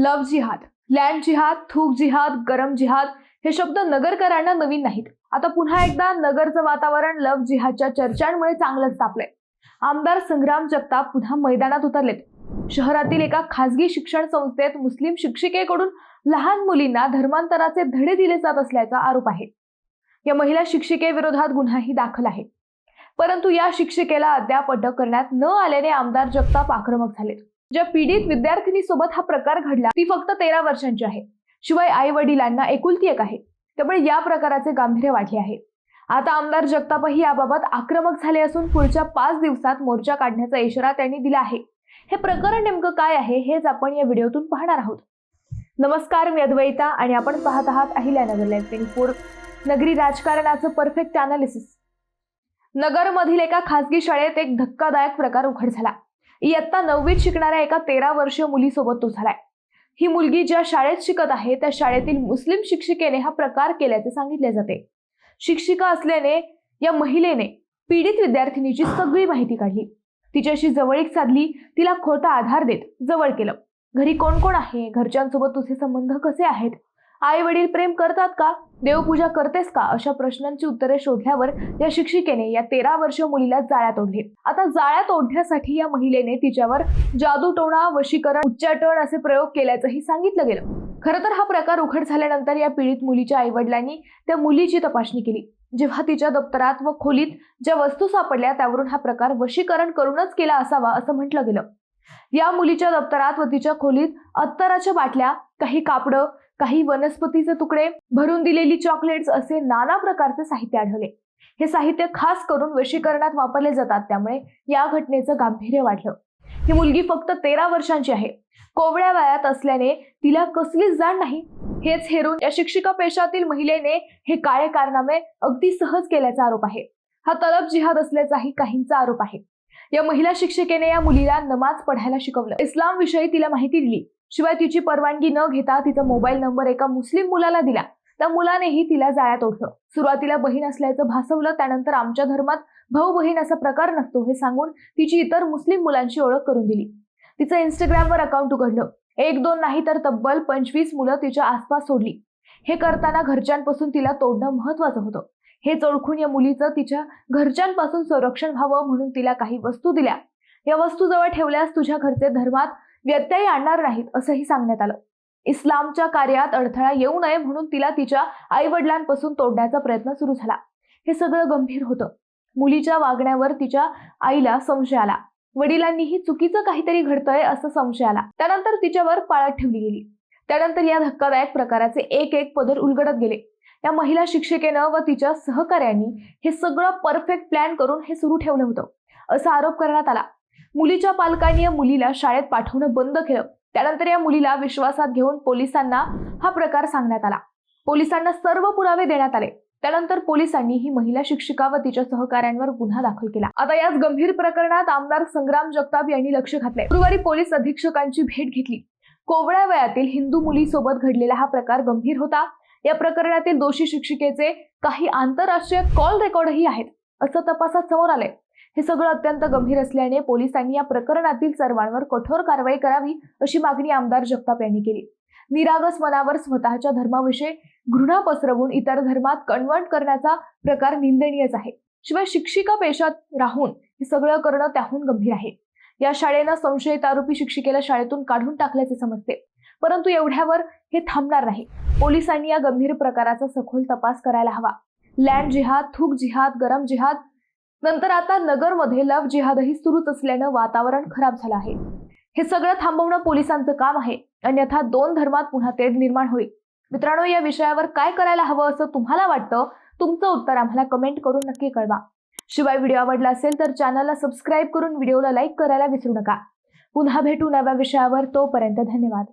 Love जिहाद land जिहाद थूक जिहाद गरम जिहाद हे शब्द नगरकरांना नवीन नाहीत. आता पुन्हा एकदा नगरचं वातावरण लव्ह जिहादच्या चर्चांमुळे चांगलंच तापलंय. आमदार संग्राम जगताप पुन्हा मैदानात उतरलेत. शहरातील एका खासगी शिक्षण संस्थेत मुस्लिम शिक्षिकेकडून लहान मुलींना धर्मांतराचे धडे दिले जात असल्याचा आरोप आहे. या महिला शिक्षिकेविरोधात गुन्हाही दाखल आहे. परंतु या शिक्षिकेला अद्याप अटक करण्यात न आल्याने आमदार जगताप आक्रमक झालेत. ज्या पीडित विद्यार्थिनीसोबत हा प्रकार घडला ती फक्त तेरा वर्षांची आहे. शिवाय आई वडिलांना एकुलती एक आहे. त्यामुळे या प्रकाराचे गांभीर्य वाढले आहे. आता आमदार जगतापही याबाबत आक्रमक झाले असून पुढच्या पाच दिवसात मोर्चा काढण्याचा इशारा त्यांनी दिला आहे. हे प्रकरण नेमकं काय आहे हेच आपण या व्हिडिओतून पाहणार आहोत. नमस्कार मी अद्वैता आणि आपण पाहत आहात अहिल्यानगर लाईव्ह नगरी राजकारणाचं परफेक्ट अनालिसिस नगरमधील एका खासगी शाळेत एक धक्कादायक प्रकार उघड झाला. इयत्ता नववीत शिकणाऱ्या एका तेरा वर्षीय मुलीसोबत तो झालाय. ही मुलगी ज्या शाळेत शिकत आहे त्या शाळेतील मुस्लिम शिक्षिकेने हा प्रकार केल्याचे सांगितले जाते. शिक्षिका असल्याने या महिलेने पीडित विद्यार्थिनीची सगळी माहिती काढली. तिच्याशी जवळीक साधली तिला खोटा आधार देत जवळ केलं. घरी कोण कोण आहे? घरच्यांसोबत तुझे संबंध कसे आहेत? आई वडील प्रेम करतात का? देवपूजा करतेस का? अशा प्रश्नांची उत्तरे शोधल्यावर या शिक्षिकेने या तेरा वर्ष मुलीला जाळ्यात ओढले. आता जाळ्यात ओढण्यासाठी या महिलेने तिच्यावर जादूटोणा वशीकरण उच्चाटन असे प्रयोग केल्याचंही सांगितलं गेलं. खरं तर हा प्रकार उघड झाल्यानंतर या पीडित मुलीच्या आईवडिलांनी त्या मुलीची तपासणी केली. जेव्हा तिच्या दप्तरात व खोलीत ज्या वस्तू सापडल्या त्यावरून हा प्रकार वशीकरण करूनच केला असावा असं म्हटलं गेलं. या मुलीच्या दप्तरात व तिच्या खोलीत अत्तराच्या बाटल्या काही कापडं काही वनस्पतीचे तुकडे भरून दिलेली चॉकलेट्स असे नाना प्रकारचे साहित्य आढळले. हे साहित्य खास करून वशीकरणात वापरले जातात त्यामुळे या घटनेचं गांभीर्य वाढलं. ही मुलगी फक्त तेरा वर्षांची आहे. कोवळ्या वयात असल्याने तिला कसलीच जाण नाही. हेच हेरून या शिक्षिका पेशातील महिलेने हे काळे कारनामे अगदी सहज केल्याचा आरोप आहे. हा तलब जिहाद असल्याचाही काहींचा आरोप आहे. या महिला शिक्षिकेने या मुलीला नमाज पढायला शिकवलं. इस्लाम विषयी तिला माहिती दिली. शिवाय तिची परवानगी न घेता तिचा मोबाईल नंबर एका मुस्लिम मुलाला दिला. त्या मुलानेही तिला जाळ्यात ओढलं. सुरुवातीला बहीण असल्याचं भासवलं त्यानंतर आमच्या धर्मात भाऊ बहीण असा प्रकार नसतो हे सांगून तिची इतर मुस्लिम मुलांची ओळख करून दिली. तिचं इंस्टाग्रामवर अकाउंट उघडलं. एक दोन नाही तर तब्बल पंचवीस मुलं तिच्या आसपास सोडली. हे करताना घरच्यांपासून तिला तोडणं महत्वाचं होतं. हेच ओळखून या मुलीचं तिच्या घरच्यांपासून संरक्षण व्हावं म्हणून तिला काही वस्तू दिल्या. या वस्तू जवळ ठेवल्यास तुझ्या घरचे धर्मात व्यत्यय आणणार नाहीत असंही सांगण्यात आलं. इस्लामच्या कार्यात अडथळा येऊ नये म्हणून तिला तिच्या आई वडिलांपासून तोडण्याचा प्रयत्न सुरू झाला. हे सगळं गंभीर होतं. मुलीच्या वागण्यावर तिच्या आईला संशय आला. वडिलांनीही चुकीचं काहीतरी घडतंय असं संशय आला. त्यानंतर तिच्यावर पाळत ठेवली गेली. त्यानंतर या धक्कादायक प्रकाराचे एक एक पदर उलगडत गेले. या महिला शिक्षिकेनं व तिच्या सहकाऱ्यांनी हे सगळं परफेक्ट प्लॅन करून हे सुरू ठेवलं होतं. असा आरोप करण्यात आला. मुलीच्या पालकांनी या मुलीला शाळेत पाठवणं बंद केलं. त्यानंतर या मुलीला विश्वासात घेऊन पोलिसांना हा प्रकार सांगण्यात आला. पोलिसांना सर्व पुरावे देण्यात आले. त्यानंतर पोलिसांनी ही महिला शिक्षिका व तिच्या सहकाऱ्यांवर गुन्हा दाखल केला. आता याच गंभीर प्रकरणात आमदार संग्राम जगताप यांनी लक्ष घातले गुरुवारी पोलीस अधीक्षकांची भेट घेतली. कोवळ्या वयातील हिंदू मुलीसोबत घडलेला हा प्रकार गंभीर होता. या प्रकरणातील दोषी शिक्षिकेचे काही आंतरराष्ट्रीय कॉल रेकॉर्डही आहेत असं तपासात समोर आलंय. हे सगळं अत्यंत गंभीर असल्याने पोलिसांनी या प्रकरणातील सर्वांवर कठोर कारवाई करावी अशी मागणी आमदार जगताप यांनी केली. निरागस मनावर स्वतःच्या धर्माविषयी घृणा पसरवून इतर धर्मात कन्वर्ट करण्याचा प्रकार निंदनीयच आहे. शिवाय शिक्षिका पेशात राहून हे सगळं करणं त्याहून गंभीर आहे. या शाळेनं संशयित आरोपी शिक्षिकेला शाळेतून काढून टाकल्याचे समजते. परंतु एवढ्यावर हे थांबणार नाही. पोलिसांनी या गंभीर प्रकाराचा सखोल तपास करायला हवा. लँड जिहाद थूक जिहाद गरम जिहाद नंतर आता नगरमध्ये लव जिहादही सुरूच असल्यानं वातावरण खराब झालं आहे. हे सगळं थांबवणं पोलिसांचं काम आहे. अन्यथा दोन धर्मात पुन्हा तेढ निर्माण होईल. मित्रांनो या विषयावर काय करायला हवं असं तुम्हाला वाटतं? तुमचं उत्तर आम्हाला कमेंट करून नक्की कळवा. शिवाय व्हिडिओ आवडला असेल तर चॅनलला सबस्क्राईब करून व्हिडिओला लाईक करायला विसरू नका. पुन्हा भेटू नव्या विषयावर. तोपर्यंत धन्यवाद.